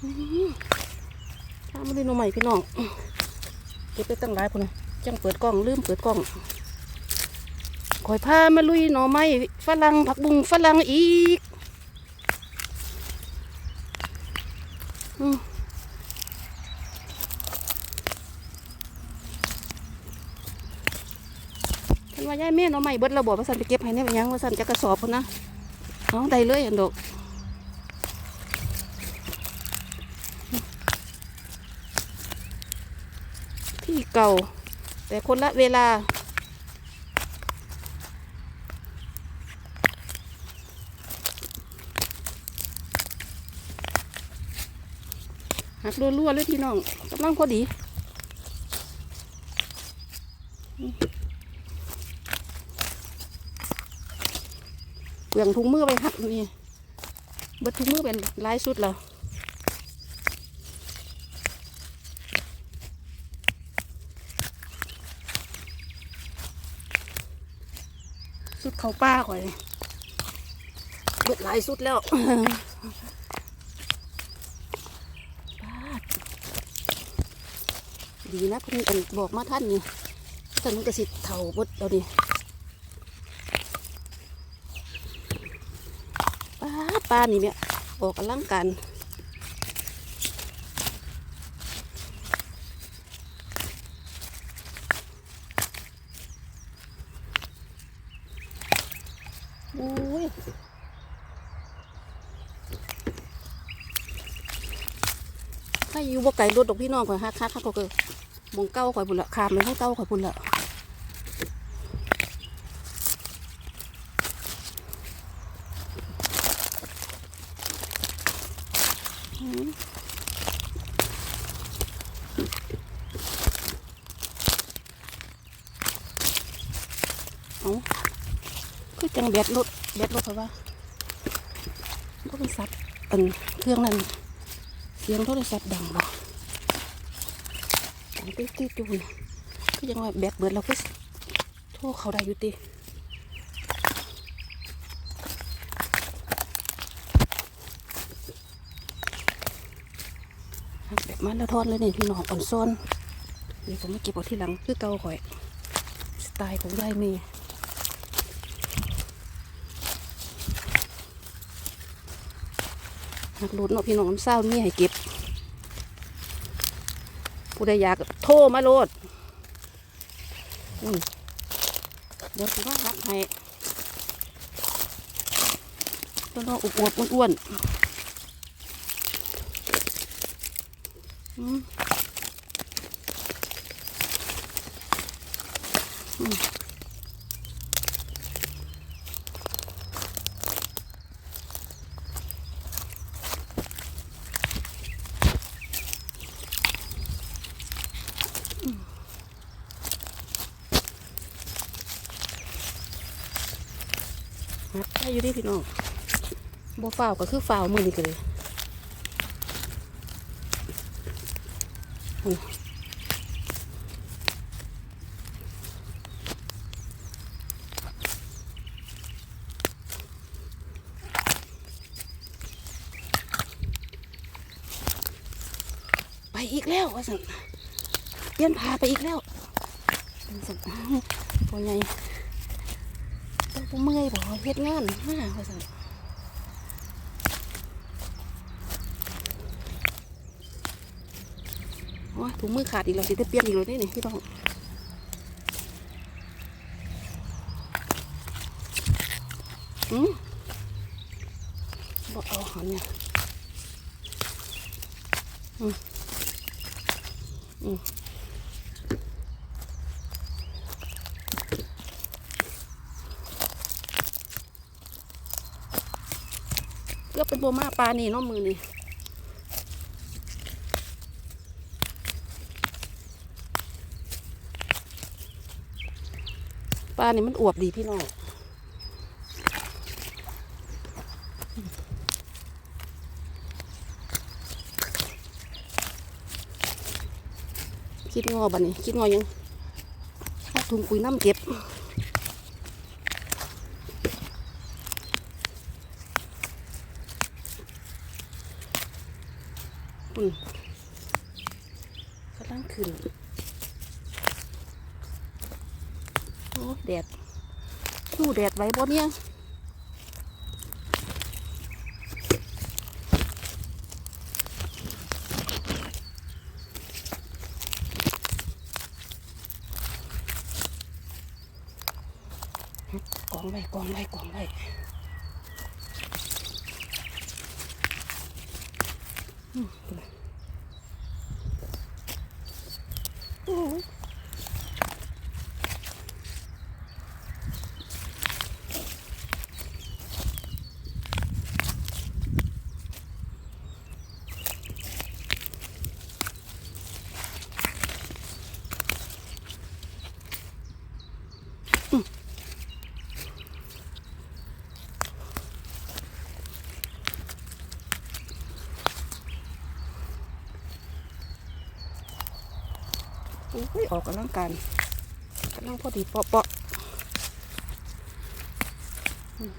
ข้ามมาเลยหน่อใหม่พี่น้องเก็บไปตั้งหลายคนจังเปิดกล้องลืมเปิดกล้องคอยพามาลุยหน่อไม้ฝรั่งผักบุ้งฝรั่งอีกฉันว่ายายแม่หน่อไม้เบิดระบบว่าสันไปเก็บให้เนี่ยยังว่าสันจะกระสอบพุ่นนะเอาได้เลยอันดก ที่ เก่า แต่คนละเวลา หักรัวๆเลยพี่น้องกำลังพอดีเปลืองถุงมือไปหักนี่เบิดถุงมือเป็นลายสุดแล้ว เขาป้าข่อยนี่เบิดหลายสุดแล้วป้าดีนะเพิ่นอันบอกมาท่านนี่ท่านมันกระสิเถาบดเราดิป้าป้านี่เนี่ยออกกำลังกันอ้ยถ้าอยู่ บ่ไก่รถดอกพี่น้องข่อยฮักฮักฮักก็คือมองเก้าข่อยพุ่นละขามไปให้เก้าข่อยพุ่นละเอาคือจังแบตรถแบตรถเพราะว่าโทรศัพท์อันเครื่องนั้นเสียงโทรศัพท์ดังบ่ ติ๊ดติ๊ดอยู่นี่คือยังว่าแบตเบิดเราก็โทรเขาได้อยู่ติแบบมันละทอนเลยนี่พี่น้องอ่อนซ้อนนี่ผมม่เก็บเอาที่หลังคือเก่าข่อย สไตล์ของยายเมย์หักหลุดเนาะพี่น้องน้ำเศร้านี่ให้เก็บ ผู้ใดอยากโทรมาโลดเดี๋ยวคุณว่ารักให้ต้นน้องอวบอ้วนๆอืมอืมหัก ได้อยู่ดิพี่น้องบ่ฝ้าวก็คือฝ้าวมือนี่ก็เลยไปอีกแล้วว่าสันเปลี่ยนพาไปอีกแล้วสันอ้าวพอไกูเมื่อยบอกเฮ็ดงานมาว่าสั่นโอ้ยถุงมือขาดอีกแล้วสิจะเปลี่ยนอีกเลยนี่นี่พี่ต้องอืมบอกเอาหันเนี่ยอืมอืมเกือบเป็นโบมาปลานี่น้องมือนี่ปลานี่มันอวบดีพี่น้องคิดงอบันนี้คิดงอยังถุงปุ๋ยน้ำเก็บ คุณกำลังขึ้นโอ้แดดสู้แดดไว้บ่เนี่ยกองไว้กองไว้กองไว้ อืมโอ้ย อุ้ยออกกำลังกายกำลังพอดีเปาะเปาะอืม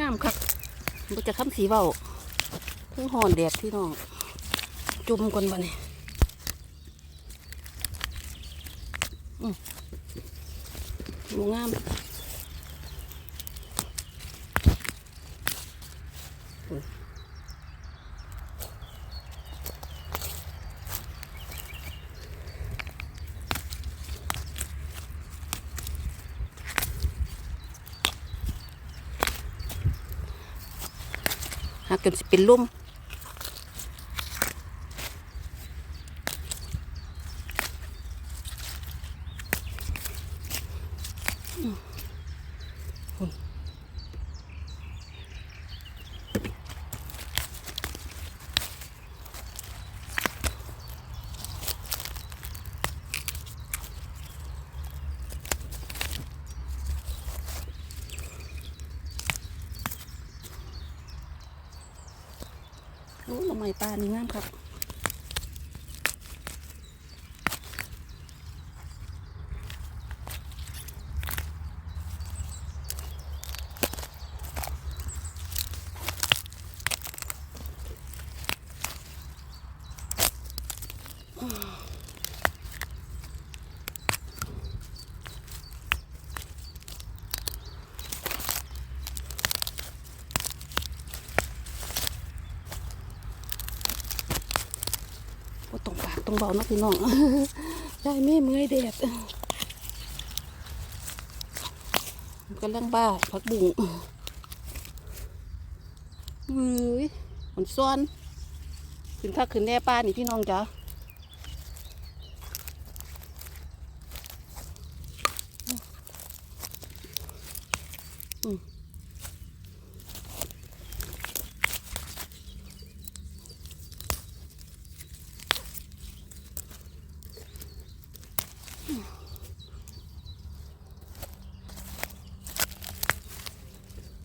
งามครับ มันจะค้ำสีเบาเพิ่งห่อนแดดพี่น้อง จุ่มก่อนบ่เนี่ยอืมดูงาม จนสิเป็นลุ่มอืม ไม้ปลานี่งามครับ ว่า ต้องเบาเนาะพี่น้องได้ไม่เมื่อยแดดกำลังบ้าพักบุ้งเฮ้ยมันซ้อนขึ้นข้าขึ้นแน่ป้านี่พี่น้องจ้าอืม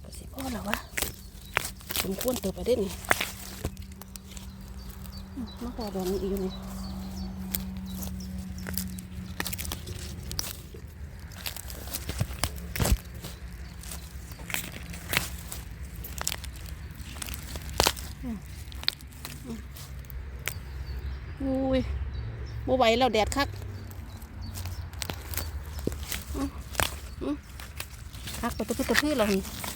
ก็สิพ่อแล้ววะ สมควรเติบไปได้นี่อืมมาขอดอกนี้อีกอยู่นี่อุ้ยบ่ไหวแล้วแดดคักคักไปตะพื้ตะพื้แล้วนี่เ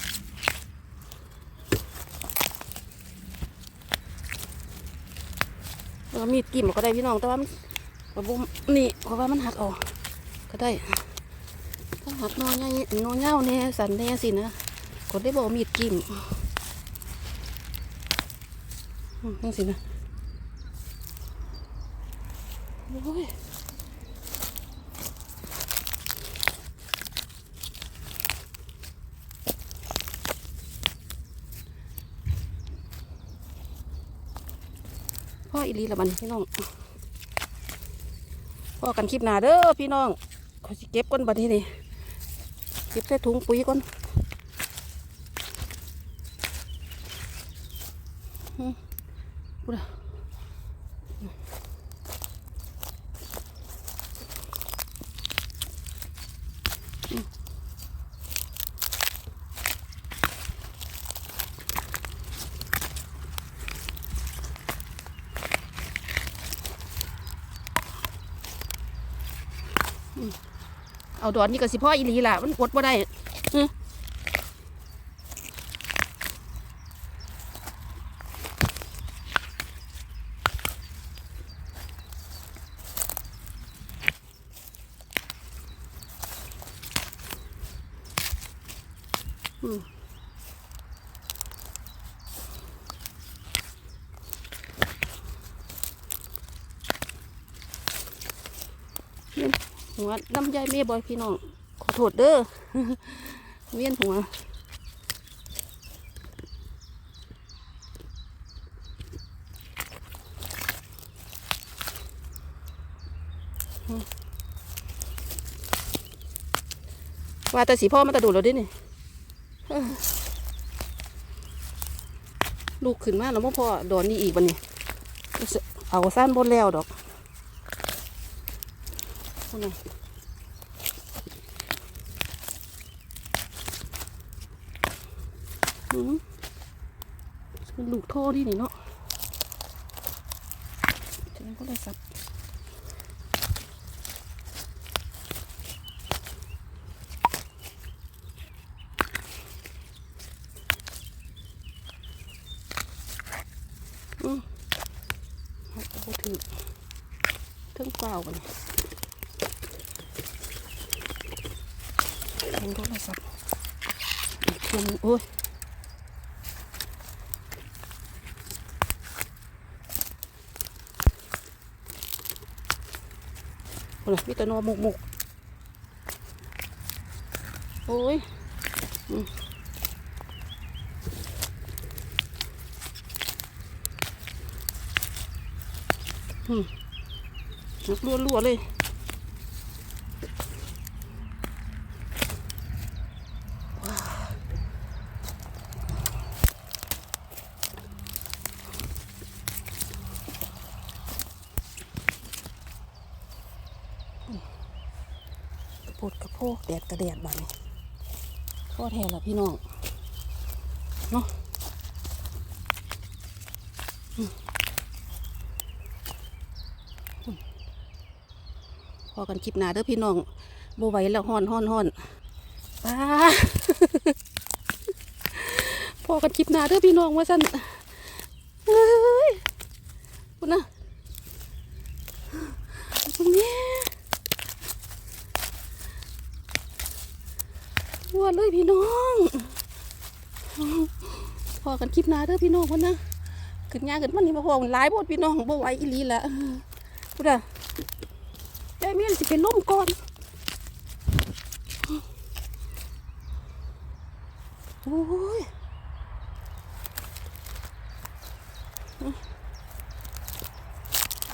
รามีดกิ่มก็ได้พี่น้องแต่ว่ามันว่าบุนี่เพราะว่ามันหักออกก็ได้ถ้าหักนอนใหญ่นอยเงาเนี่ยสันเนี่ยสินะกดได้บอกมีดกิ่มอืมนั่นสินะโอ้ย ออีลีละมันพี่น้องพ่อกันคลิปหนาเด้อพี่น้องเขาสิเก็บก้นบัดนี้นี่เก็บใส่ถุงปุ๋ยก้นอืมพูดอะ เอาดอนนี่ก็สิพ่ออีหลีล่ะ มันอดบ่ได้อืมอืมเวียน หัวลำไยเมียบอยพี่น้อง ขอโทษเด้อ เวียนหัว ว่าแต่สีพ่อมาแตะดูดเราดินี่ลูกขึ้นมาแล้วพ่อพ่อโดนนี่อีกวันนี้เอาสั้นบนแล้วดอก เอาหน่อยอืมเป็นลูกโทนี่นี่เนาะฉันก็เลยสับอืมเอาไปถือเทิงเปล่ากันเห็นโทรศัพท์เที ยมโอ้ยโอ้ยมีแต่นอมุกมุกโอ้ยอืมลุกรัวๆเลย กระโพดกระโพก แดดกระแดดบ้านี้พ่อแทนละพี่น้องเนาะพอกันคลิปหนาเด้อพี่น้องบไหวแล้วฮ้อนฮ้อนฮ้อนป้าพอกันคลิปหนาเด้อพี่น้องว่าสั่นเฮ้ยคุณนะตรงนี้ วัวเลยพี่น้องพอกันคลิปหนาเด้อพี่น้องคนนะขึ้นงาขึ้นมันนี่มาพอกันหลายบทพี่น้องบ่ไหวอีหลีละพูดอะยายเมียนสิเป็นล่มก่อนโอ้ย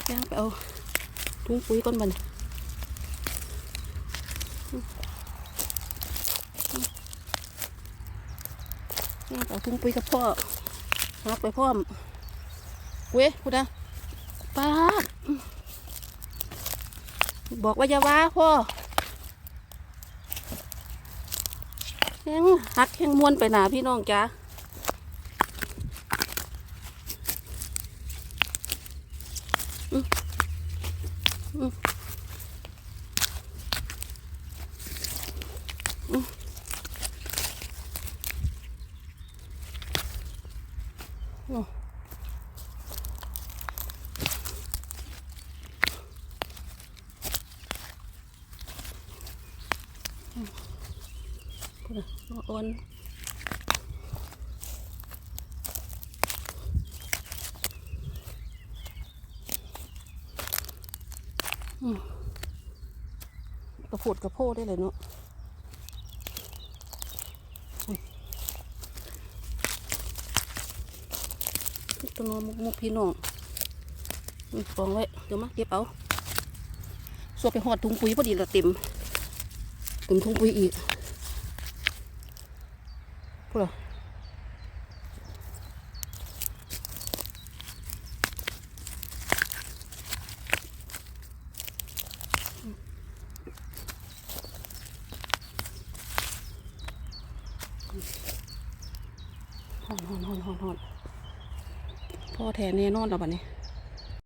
ย่างไปเอาถุงปุ๋ยก่อนบันย่างไปเอา ถุงปุ๋ยกับพ่อหักไปพ่อมเว้ยพูดนะป้าดบอกว่าอย่าว่าพ่อแห้งหักแห้งม้วนไปหนาพี่น้องจ้าอืมอืมอืมโอ้พูดนะ อ่อนกระโพดกระโพดได้เลยเนาะตัวนอนมุกมุกพี่น้องอืมกองไว้ เดี๋ยวมาเก็บเอาสวดไปหอดถุงปุ๋ยพอดีเราเต็ม เต็มถุงปุ๋ยอีกพูดหรอหอนหอนหอนหอนหอนพ่อแทนแน่นอนแล้วบัดนี้